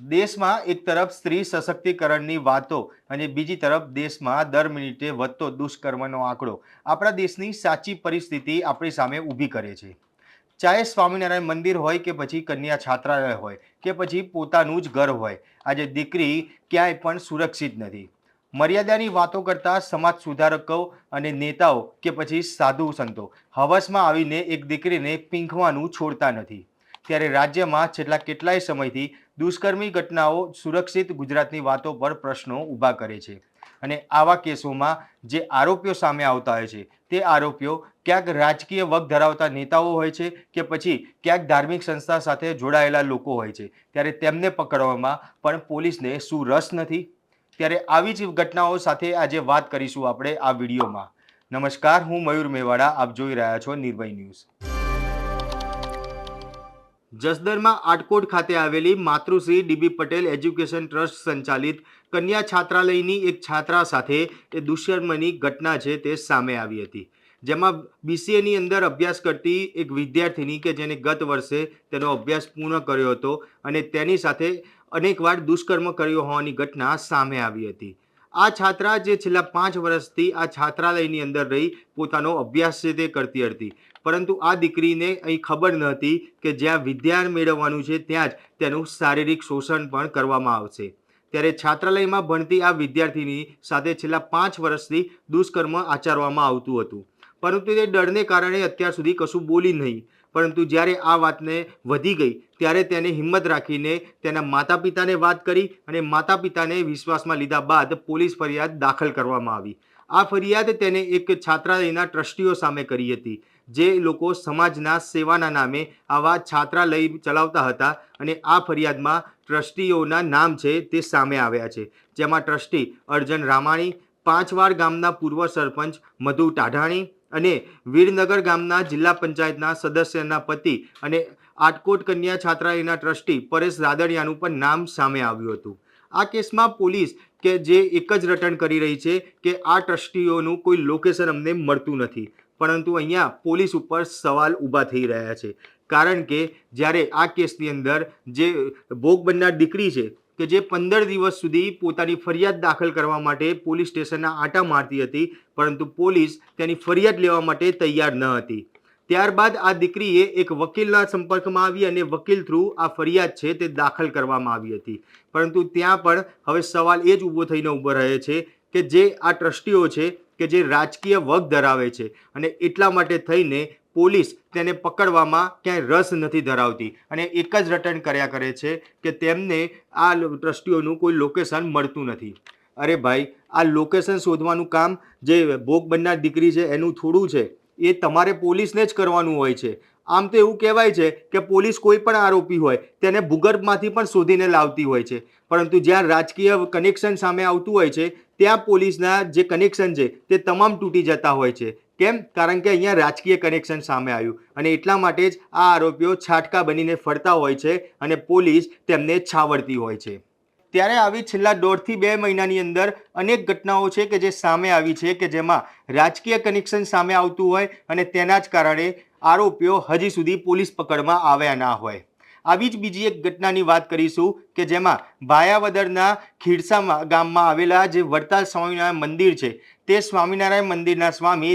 દેશમાં એક તરફ સ્ત્રી સશક્તિકરણની વાતો અને બીજી તરફ દેશમાં દર મિનિટે વધતો દુષ્કર્મનો આંકડો. આપણા દેશની સાચી પરિસ્થિતિ આપણી સામે ઊભી કરે છે. ચાહે સ્વામિનારાયણ મંદિર હોય કે પછી કન્યા છાત્રાલય હોય કે પછી પોતાનું જ ઘર હોય, આજે દીકરી ક્યાંય પણ સુરક્ષિત નથી. મર્યાદાની વાતો કરતા સમાજ સુધારકો અને નેતાઓ કે પછી સાધુ સંતો હવસમાં આવીને એક દીકરીને પીંખવાનું છોડતા નથી. ત્યારે રાજ્યમાં છેલ્લા કેટલાય સમયથી દુષ્કર્મી ઘટનાઓ સુરક્ષિત ગુજરાતની વાતો પર પ્રશ્નો ઊભા કરે છે. અને આવા કેસોમાં જે આરોપીઓ સામે આવતા હોય છે, તે આરોપીઓ ક્યાંક રાજકીય વગ ધરાવતા નેતાઓ હોય છે કે પછી ક્યાંક ધાર્મિક સંસ્થા સાથે જોડાયેલા લોકો હોય છે, ત્યારે તેમને પકડવામાં પણ પોલીસને શું રસ નથી? ત્યારે આવી જ ઘટનાઓ સાથે આજે વાત કરીશું આપણે આ વિડીયોમાં. નમસ્કાર, હું મયુર મેવાડા, આપ જોઈ રહ્યા છો નિર્ભય ન્યૂઝ. જસદરમાં આટકોટ ખાતે આવેલી માતૃશ્રી D B Patel education trust સંચાલિત કન્યા છાત્રાલયની એક છાત્રા સાથે એ દુષ્કર્મની ઘટના છે તે સામે આવી હતી. જેમાં બીસીએની અંદર અભ્યાસ કરતી એક વિદ્યાર્થીની કે જેને ગત વર્ષે તેનો અભ્યાસ પૂર્ણ કર્યો હતો અને તેની સાથે અનેકવાર દુષ્કર્મ કર્યો હોવાની ઘટના સામે આવી હતી. આ છાત્રા જે છેલ્લા પાંચ વર્ષથી આ છાત્રાલયની અંદર રહી, પોતાનો અભ્યાસ છે તે કરતી હતી. પરંતુ આ દીકરીને અહીં ખબર ન હતી કે જ્યાં વિદ્યાન મેળવવાનું છે ત્યાં જ તેનું શારીરિક શોષણ પણ કરવામાં આવશે. ત્યારે છાત્રાલયમાં ભણતી આ વિદ્યાર્થીની સાથે છેલ્લા પાંચ વર્ષથી દુષ્કર્મ આચરવામાં આવતું હતું. પરંતુ તે ડરને કારણે અત્યાર સુધી કશું બોલી નહીં. પરંતુ જ્યારે આ વાતને વધી ગઈ, ત્યારે તેને હિંમત રાખીને તેના માતા પિતાને વાત કરી અને માતા પિતાને વિશ્વાસમાં લીધા બાદ પોલીસ ફરિયાદ દાખલ કરવામાં આવી. આ ફરિયાદ તેને એક છાત્રાલયના ટ્રસ્ટીઓ સામે કરી હતી. જે લોકો સમાજના સેવાના નામે આવા છાત્રાલય ચલાવતા હતા અને આ ફરિયાદમાં ટ્રસ્ટીઓના નામ છે તે સામે આવ્યા છે. જેમાં ટ્રસ્ટી અર્જન રામાણી, પાંચવાર ગામના પૂર્વ સરપંચ મધુ ટાઢાણી અને વીરનગર ગામના જિલ્લા પંચાયતના સદસ્યના પતિ અને આટકોટ કન્યા છાત્રાલયના ટ્રસ્ટી પરેશ રાદડિયાનું પણ નામ સામે આવ્યું હતું. આ કેસમાં પોલીસ કે જે એક જ રટણ કરી રહી છે કે આ ટ્રસ્ટીઓનું કોઈ લોકેશન અમને મળતું નથી. પરંતુ અહીંયા પોલીસ ઉપર સવાલ ઊભા થઈ રહ્યા છે. કારણ કે જ્યારે આ કેસની અંદર જે ભોગ બનનાર દીકરી છે, કે જે પંદર દિવસ સુધી પોતાની ફરિયાદ દાખલ કરવા માટે પોલીસ સ્ટેશનના આંટા મારતી હતી, પરંતુ પોલીસ તેની ફરિયાદ લેવા માટે તૈયાર ન હતી. ત્યારબાદ આ દીકરીએ એક વકીલના સંપર્કમાં આવી અને વકીલ થ્રુ આ ફરિયાદ છે તે દાખલ કરવામાં આવી હતી. પરંતુ ત્યાં પણ હવે સવાલ એ જ ઊભો થઈને ઊભો રહે છે કે જે આ ટ્રસ્ટીઓ છે કે જે રાજકીય વગ ધરાવે છે અને એટલા માટે થઈને પોલીસ તેને પકડવામાં ક્યાંય રસ નથી ધરાવતી અને એક જ રટણ કર્યા કરે છે કે તેમને આ ટ્રસ્ટીઓનું કોઈ લોકેશન મળતું નથી. અરે ભાઈ, આ લોકેશન શોધવાનું કામ જે ભોગ બનનાર દીકરી છે એનું થોડું છે. એ તમારે પોલીસને જ કરવાનું હોય છે. આમ તો એવું કહેવાય છે કે પોલીસ કોઈ પણ આરોપી હોય તેને ભૂગર્ભમાંથી પણ શોધીને લાવતી હોય છે. પરંતુ જ્યાં રાજકીય કનેક્શન સામે આવતું હોય છે, ત્યાં પોલીસના જે કનેક્શન છે તે તમામ તૂટી જતા હોય છે. કેમ? કારણ કે અહીંયા રાજકીય કનેક્શન સામે આવ્યું અને એટલા માટે જ આ આરોપીઓ છાટકા બનીને ફરતા હોય છે અને પોલીસ તેમને છાવડતી હોય છે. ત્યારે આવી છેલ્લા દોઢથી બે મહિનાની અંદર અનેક ઘટનાઓ છે કે જે સામે આવી છે કે જેમાં રાજકીય કનેક્શન સામે આવતું હોય અને તેના જ કારણે આરોપીઓ હજી સુધી પોલીસ પકડમાં આવ્યા ના હોય. આવી જ બીજી એક ઘટનાની વાત કરીશું કે જેમાં ભાયાવદરના ખીરસા ગામમાં આવેલા જે વડતાલ સ્વામિનારાયણ મંદિર છે, તે સ્વામિનારાયણ મંદિરના સ્વામી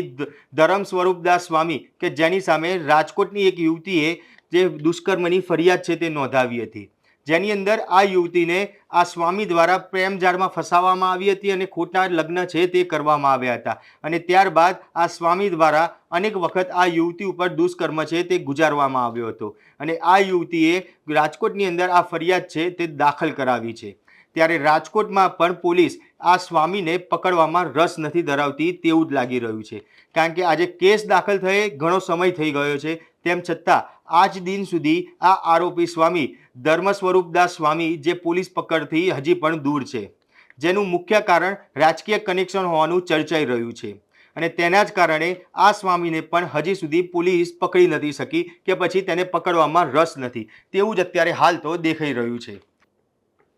ધરમ સ્વરૂપદાસ સ્વામી કે જેની સામે રાજકોટની એક યુવતીએ જે દુષ્કર્મની ફરિયાદ છે તે નોંધાવી હતી. જેની અંદર આ યુવતીને આ સ્વામી દ્વારા પ્રેમજાળમાં ફસાવવામાં આવી હતી અને ખોટા લગ્ન છે તે કરવામાં આવ્યા હતા. અને ત્યારબાદ આ સ્વામી દ્વારા અનેક વખત આ યુવતી ઉપર દુષ્કર્મ છે તે ગુજારવામાં આવ્યો હતો. અને આ યુવતીએ રાજકોટની અંદર આ ફરિયાદ છે તે દાખલ કરાવી છે. ત્યારે રાજકોટમાં પણ પોલીસ આ સ્વામીને પકડવામાં રસ નથી ધરાવતી તેવું જ લાગી રહ્યું છે. કારણ કે આજે કેસ દાખલ થયે ઘણો સમય થઈ ગયો છે. તેમ છતાં, આજ દિન સુધી આ આરોપી સ્વામી ધર્મ સ્વરૂપદાસ સ્વામી જે પોલીસ પકડથી હજી પણ દૂર છે. જેનું મુખ્ય કારણ રાજકીય કનેક્શન હોવાનું ચર્ચાઈ રહ્યું છે. અને તેના જ કારણે આ સ્વામીને પણ હજી સુધી પોલીસ પકડી નથી શકી કે પછી તેને પકડવામાં રસ નથી. તેવું જ અત્યારે હાલ તો દેખાઈ રહ્યું છે.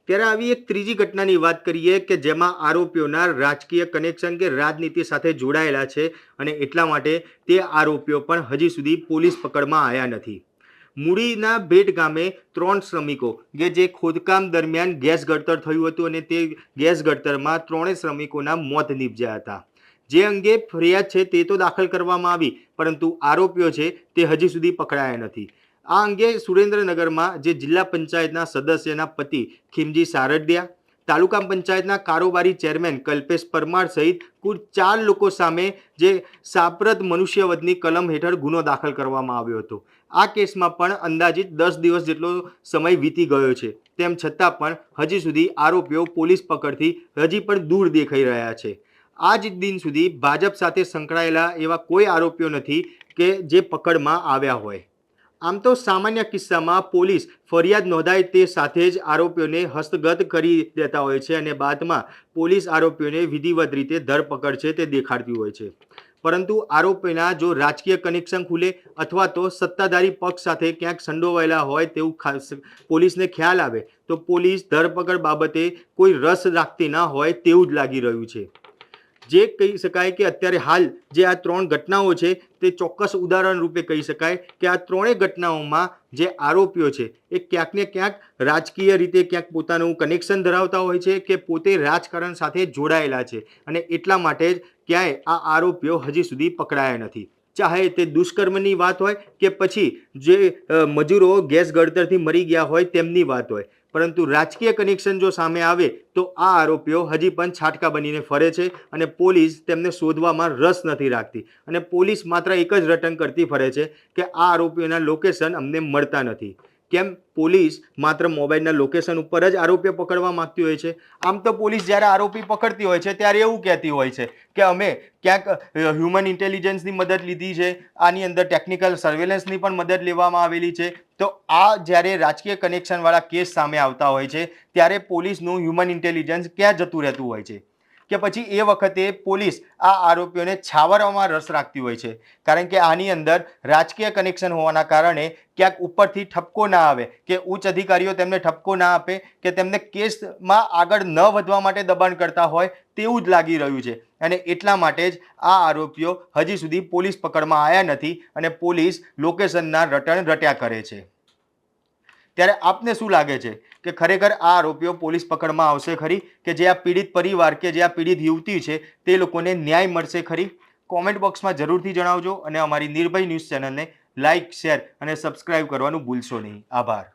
ત્યારે આવી એક ત્રીજી ઘટનાની વાત કરીએ કે જેમાં આરોપીઓના રાજકીય કનેક્શન કે રાજનીતિ સાથે જોડાયેલા છે અને એટલા માટે તે આરોપીઓ પણ હજી સુધી પોલીસ પકડમાં આવ્યા નથી. મૂડીના ભેટ ગામે ત્રણ શ્રમિકો કે જે ખોદકામ દરમિયાન ગેસ ગળતર થયું હતું અને તે ગેસ ગળતરમાં ત્રણેય શ્રમિકોના મોત નીપજ્યા હતા. જે અંગે ફરિયાદ છે તે તો દાખલ કરવામાં આવી, પરંતુ આરોપીઓ છે તે હજી સુધી પકડાયા નથી. આ અંગે સુરેન્દ્રનગરમાં જે જિલ્લા પંચાયતના સદસ્યના પતિ ખીમજી સારડિયા, તાલુકા પંચાયતના કારોબારી ચેરમેન કલ્પેશ પરમાર સહિત કુલ ચાર લોકો સામે જે સાપ્રત મનુષ્યવધની કલમ હેઠળ ગુનો દાખલ કરવામાં આવ્યો હતો. આ કેસમાં પણ અંદાજિત દસ દિવસ જેટલો સમય વીતી ગયો છે. તેમ છતાં પણ હજી સુધી આરોપીઓ પોલીસ પકડથી હજી પણ દૂર દેખાઈ રહ્યા છે. આ જ દિન સુધી ભાજપ સાથે સંકળાયેલા એવા કોઈ આરોપીઓ નથી કે જે પકડમાં આવ્યા હોય. આમ તો સામાન્ય કિસ્સામાં પોલીસ ફરિયાદ નોંધાય તે સાથે જ આરોપીઓને હસ્તગત કરી દેતા હોય છે અને બાદમાં પોલીસ આરોપીઓને વિધિવત રીતે ધરપકડ છે તે દેખાડતી હોય છે. પરંતુ આરોપીના જો રાજકીય કનેક્શન ખુલે અથવા તો સત્તાધારી પક્ષ સાથે ક્યાંક સંડોવાયેલા હોય તેવું ખાસ પોલીસને ખ્યાલ આવે, તો પોલીસ ધરપકડ બાબતે કોઈ રસ રાખતી ના હોય તેવું જ લાગી રહ્યું છે. જે કહી શકાય કે અત્યારે હાલ જે આ ત્રણ ઘટનાઓ છે, તે ચોક્કસ ઉદાહરણ રૂપે કહી શકાય કે આ ત્રણેય ઘટનાઓમાં જે આરોપીઓ છે, એ ક્યાંક ને ક્યાંક રાજકીય રીતે ક્યાંક પોતાનું કનેક્શન ધરાવતા હોય છે કે પોતે રાજકારણ સાથે જોડાયેલા છે અને એટલા માટે જ ક્યાંય આ આરોપીઓ હજી સુધી પકડાયા નથી. ચાહે તે દુષ્કર્મની વાત હોય કે પછી જે મજૂરો ગેસ ગળતરથી મરી ગયા હોય તેમની વાત હોય. પરંતુ રાજકીય કનેક્શન જો સામે આવે, તો આ આરોપીઓ હજી પણ છાટકા બનીને ફરે છે અને પોલીસ તેમને શોધવામાં રસ નથી રાખતી. અને પોલીસ માત્ર એક જ રટન કરતી ફરે છે કે આ આરોપીઓના લોકેશન અમને મળતા નથી. કેમ પોલીસ માત્ર મોબાઈલના લોકેશન ઉપર જ આરોપીઓ પકડવા માંગતી હોય છે? આમ તો પોલીસ જ્યારે આરોપી પકડતી હોય છે, ત્યારે એવું કહેતી હોય છે કે અમે ક્યાંક હ્યુમન ઇન્ટેલિજન્સની મદદ લીધી છે, આની અંદર ટેકનિકલ સર્વેલન્સની પણ મદદ લેવામાં આવેલી છે. તો આ જ્યારે રાજકીય કનેક્શનવાળા કેસ સામે આવતા હોય છે, ત્યારે પોલીસનું હ્યુમન ઇન્ટેલિજન્સ ક્યાં જતું રહેતું હોય છે? કે પછી એ વખતે પોલીસ આ આરોપીઓને છાવરવામાં રસ રાખતી હોય છે. કારણ કે આની અંદર રાજકીય કનેક્શન હોવાના કારણે ક્યાંક ઉપરથી ઠપકો ના આવે, કે ઉચ્ચ અધિકારીઓ તેમને ઠપકો ના આપે, કે તેમને કેસમાં આગળ ન વધવા માટે દબાણ કરતા હોય તેવું જ લાગી રહ્યું છે. અને એટલા માટે જ આ આરોપીઓ હજી સુધી પોલીસ પકડમાં આવ્યા નથી અને પોલીસ લોકેશનના રટણ રટ્યા કરે છે. ત્યારે આપને શું લાગે છે? કે ખરેખર આ આરોપીઓ પોલીસ પકડમાં આવશે ખરી? કે જે આ પીડિત પરિવાર કે જે આ પીડિત યુવતી છે, તે લોકોને ન્યાય મળશે ખરી? કોમેન્ટ બોક્સમાં જરૂરથી જણાવજો અને અમારી નિર્ભય ન્યૂઝ ચેનલને લાઇક શેર અને સબસ્ક્રાઇબ કરવાનું ભૂલશો નહીં. આભાર.